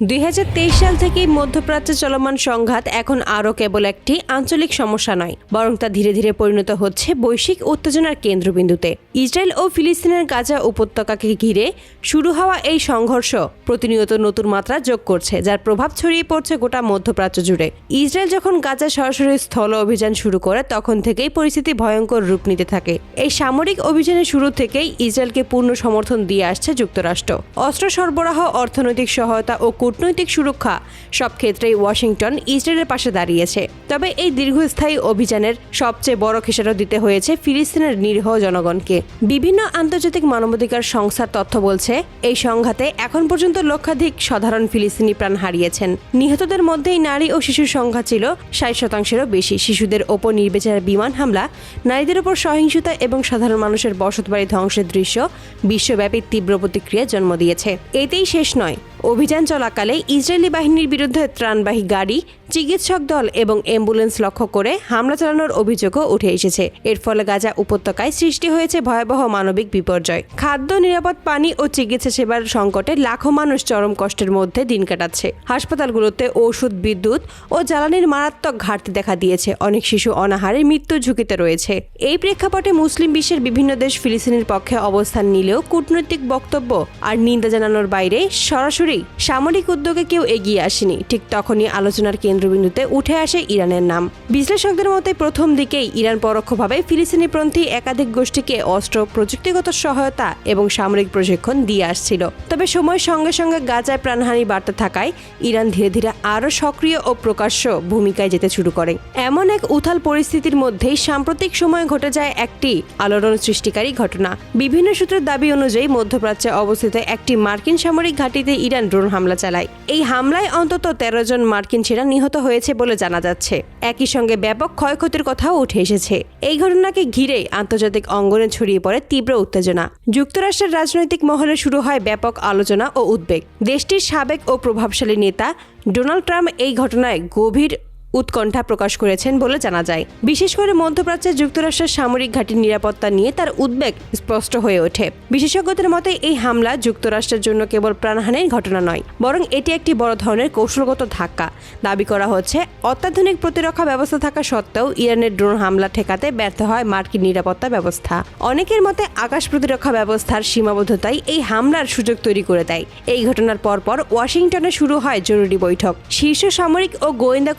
দুই হাজার তেইশ সাল থেকেই মধ্যপ্রাচ্যে চলমান সংঘাত এখন আরও কেবল একটি আঞ্চলিক সমস্যা নয়, বরং তা ধীরে ধীরে পরিণত হচ্ছে বৈশ্বিক উত্তেজনার কেন্দ্রবিন্দুতে। ইসরায়েল ও ফিলিস্তিনের গাজা উপত্যকাকে ঘিরে শুরু হওয়া এই সংঘর্ষ প্রতিনিয়ত নতুন মাত্রা যোগ করছে, যার প্রভাব ছড়িয়ে পড়ছে গোটা মধ্যপ্রাচ্য জুড়ে। ইসরায়েল যখন গাজা সরাসরি স্থল অভিযান শুরু করে, তখন থেকেই পরিস্থিতি ভয়ঙ্কর রূপ নিতে থাকে। এই সামরিক অভিযানের শুরু থেকেই ইসরায়েলকে পূর্ণ সমর্থন দিয়ে আসছে যুক্তরাষ্ট্র। অস্ত্র সরবরাহ, অর্থনৈতিক সহায়তা ও কূটনৈতিক সুরক্ষা সব ক্ষেত্রেই ওয়াশিংটন ইসরায়েলের পাশে দাঁড়িয়েছে। তবে এই দীর্ঘস্থায়ী অভিযানের সবচেয়ে বড় খেসারত দিতে হয়েছে ফিলিস্তিনের নিরীহ জনগণকে। বিভিন্ন আন্তর্জাতিক মানবাধিকার সংস্থার তথ্য বলছে, এই সংঘাতে এখন পর্যন্ত লক্ষাধিক সাধারণ ফিলিস্তিনি প্রাণ হারিয়েছেন। নিহতদের মধ্যেই নারী ও শিশুর সংখ্যা ছিল ষাট শতাংশেরও বেশি। শিশুদের ওপর নির্বিচার বিমান হামলা, নারীদের ওপর সহিংসতা এবং সাধারণ মানুষের বসতবাড়ি ধ্বংসের দৃশ্য বিশ্বব্যাপী তীব্র প্রতিক্রিয়া জন্ম দিয়েছে। এতেই শেষ নয়, অভিযান চলাকালে ইসরায়েলি বাহিনীর বিরুদ্ধে ত্রাণবাহী গাড়ি চিকিৎসক দল এবং অ্যাম্বুলেন্স লক্ষ্য করে হামলা চালানোর অভিযোগও উঠে এসেছে। এর ফলে গাজা উপত্যকায় সৃষ্টি হয়েছে ভয়াবহ মানবিক বিপর্যয়। খাদ্য, নিরাপদ পানি ও চিকিৎসা সেবার সংকটে লাখো মানুষ চরম কষ্টের মধ্যে দিন কাটাচ্ছে। হাসপাতালগুলোতে ওষুধ, বিদ্যুৎ ও জ্বালানির মারাত্মক ঘাটতি দেখা দিয়েছে। অনেক শিশু অনাহারে মৃত্যুর ঝুঁকিতে রয়েছে। এই প্রেক্ষাপটে মুসলিম বিশ্বের বিভিন্ন দেশ ফিলিস্তিনের পক্ষে অবস্থান নিলেও কূটনৈতিক বক্তব্য আর নিন্দা জানানোর বাইরে সরাসরি সামরিক উদ্যোগে কেউ এগিয়ে আসেনি। ঠিক তখনই আলোচনার কেন্দ্রবিন্দুতে উঠে আসে ইরানের নাম। বিশ্লেষকদের মতে, প্রথম দিকেই ইরান পরোক্ষভাবে ফিলিস্তিনিপন্থী একাধিক গোষ্ঠীকে অস্ত্র, প্রযুক্তিগত সহায়তা এবং সামরিক প্রশিক্ষণ দিয়ে আসছিল। তবে সময়ের সঙ্গে সঙ্গে গাজায় প্রাণহানি বাড়তে থাকায় ইরান ধীরে ধীরে আরও সক্রিয় ও প্রকাশ্য ভূমিকায় যেতে শুরু করে। এমন এক উথাল পরিস্থিতির মধ্যেই সাম্প্রতিক সময়ে ঘটে যায় একটি আলোড়ন সৃষ্টিকারী ঘটনা। বিভিন্ন সূত্রের দাবি অনুযায়ী, মধ্যপ্রাচ্যে অবস্থিত একটি মার্কিন সামরিক ঘাঁটিতে ইরান ড্রোন হামলা চালায়। এই হামলায় অন্তত তেরো জন মার্কিন সেনা নিহত হয়েছে বলে জানা যাচ্ছে। একই সঙ্গে ব্যাপক ক্ষয়ক্ষতির কথাও উঠে এসেছে। এই ঘটনাকে ঘিরে আন্তর্জাতিক অঙ্গনে ছড়িয়ে পড়ে তীব্র উত্তেজনা। যুক্তরাষ্ট্রের রাজনৈতিক মহলে শুরু হয় ব্যাপক আলোচনা ও উদ্বেগ। দেশটির সাবেক ও প্রভাবশালী নেতা ডোনাল্ড ট্রাম্প এই ঘটনায় গভীর উৎকণ্ঠা প্রকাশ করেছেন বলে জানা যায়। বিশেষ করে মধ্যপ্রাচ্যে যুক্তরাষ্ট্রের সামরিক ঘাঁটির নিরাপত্তা নিয়ে তার উদ্বেগ স্পষ্ট হয়ে ওঠে। বিশেষজ্ঞদের মতে, এই হামলা যুক্তরাষ্ট্রের জন্য কেবল প্রাণহানির ঘটনা নয়, বরং এটি একটি বড় ধরনের কৌশলগত ধাক্কা। দাবি করা হচ্ছে, অত্যাধুনিক প্রতিরক্ষা ব্যবস্থা থাকা সত্ত্বেও ইরানের ড্রোন হামলা ঠেকাতে ব্যর্থ হয় মার্কিন নিরাপত্তা ব্যবস্থা। অনেকের মতে, আকাশ প্রতিরক্ষা ব্যবস্থার সীমাবদ্ধতাই এই হামলার সুযোগ তৈরি করে দেয়। এই ঘটনার পরপর ওয়াশিংটনে শুরু হয় জরুরি বৈঠক। শীর্ষ সামরিক ও গোয়েন্দা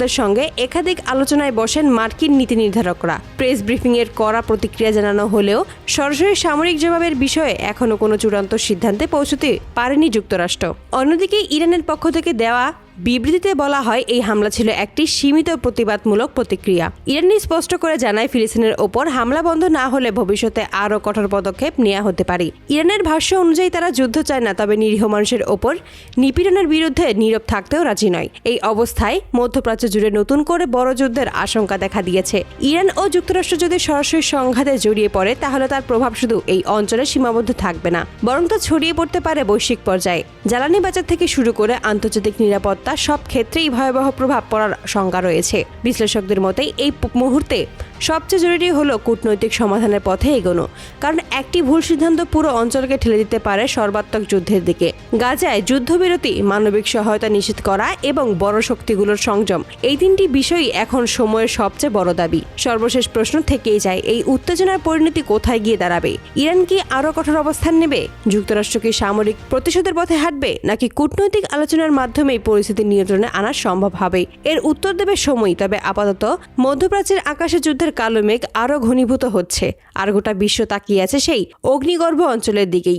কর্মকর্তাদের সঙ্গে একাধিক আলোচনায় বসেন মার্কিন নীতি নির্ধারকরা। প্রেস ব্রিফিংয়ের কড়া প্রতিক্রিয়া জানানো হলেও সরাসরি সামরিক জবাবের বিষয়ে এখনও কোনো চূড়ান্ত সিদ্ধান্তে পৌঁছতে পারেনি যুক্তরাষ্ট্র। অন্যদিকে ইরানের পক্ষ থেকে দেওয়া বিবৃতিতে বলা হয়, এই হামলা ছিল একটি সীমিত প্রতিবাদমূলক প্রতিক্রিয়া। ইরানি স্পষ্ট করে জানায়, ফিলিস্তিনের ওপর হামলা বন্ধ না হলে ভবিষ্যতে আরও কঠোর পদক্ষেপ নেওয়া হতে পারে। ইরানের ভাষ্য অনুযায়ী, তারা যুদ্ধ চায় না, তবে নিরীহ মানুষের ওপর নিপীড়নের বিরুদ্ধে নীরব থাকতেও রাজি নয়। এই অবস্থায় মধ্যপ্রাচ্য জুড়ে নতুন করে বড় যুদ্ধের আশঙ্কা দেখা দিয়েছে। ইরান ও যুক্তরাষ্ট্র যদি সরাসরি সংঘাতে জড়িয়ে পড়ে, তাহলে তার প্রভাব শুধু এই অঞ্চলে সীমাবদ্ধ থাকবে না, বরং তা ছড়িয়ে পড়তে পারে বৈশ্বিক পর্যায়ে। জ্বালানি বাজার থেকে শুরু করে আন্তর্জাতিক নিরাপত্তা সব ক্ষেত্রেই ভয়াবহ প্রভাব পড়ার শঙ্কা রয়েছে। বিশ্লেষকদের মতে এই মুহূর্তে সবচেয়ে জরুরি হলো কূটনৈতিক সমাধানের পথে এগোনো, কারণ একটি ভুল সিদ্ধান্ত পুরো অঞ্চলকে ঠেলে দিতে পারে সর্বাত্মক যুদ্ধের দিকে। গাজায় যুদ্ধবিরতি, মানবিক সহায়তা নিশ্চিত করা এবং বড় শক্তিগুলোর সংযম, এই তিনটি বিষয়ই এখন সময়ের সবচেয়ে বড় দাবি। সর্বশেষ প্রশ্ন থেকেই যায়, এই উত্তেজনার পরিণতি কোথায় গিয়ে দাঁড়াবে? ইরান কি আরও কঠোর অবস্থান নেবে? যুক্তরাষ্ট্র কি সামরিক প্রতিশোধের পথে হাঁটবে? নাকি কূটনৈতিক আলোচনার মাধ্যমেই পরিস্থিতি নিয়ন্ত্রণে আনা সম্ভব হবে? এর উত্তর দেবে সময়, তবে আপাতত মধ্যপ্রাচ্যের আকাশে যুদ্ধের কালো মেঘ আরও ঘনীভূত হচ্ছে। আর গোটা বিশ্ব তাকিয়ে আছে সেই অগ্নিগর্ভ অঞ্চলের দিকেই।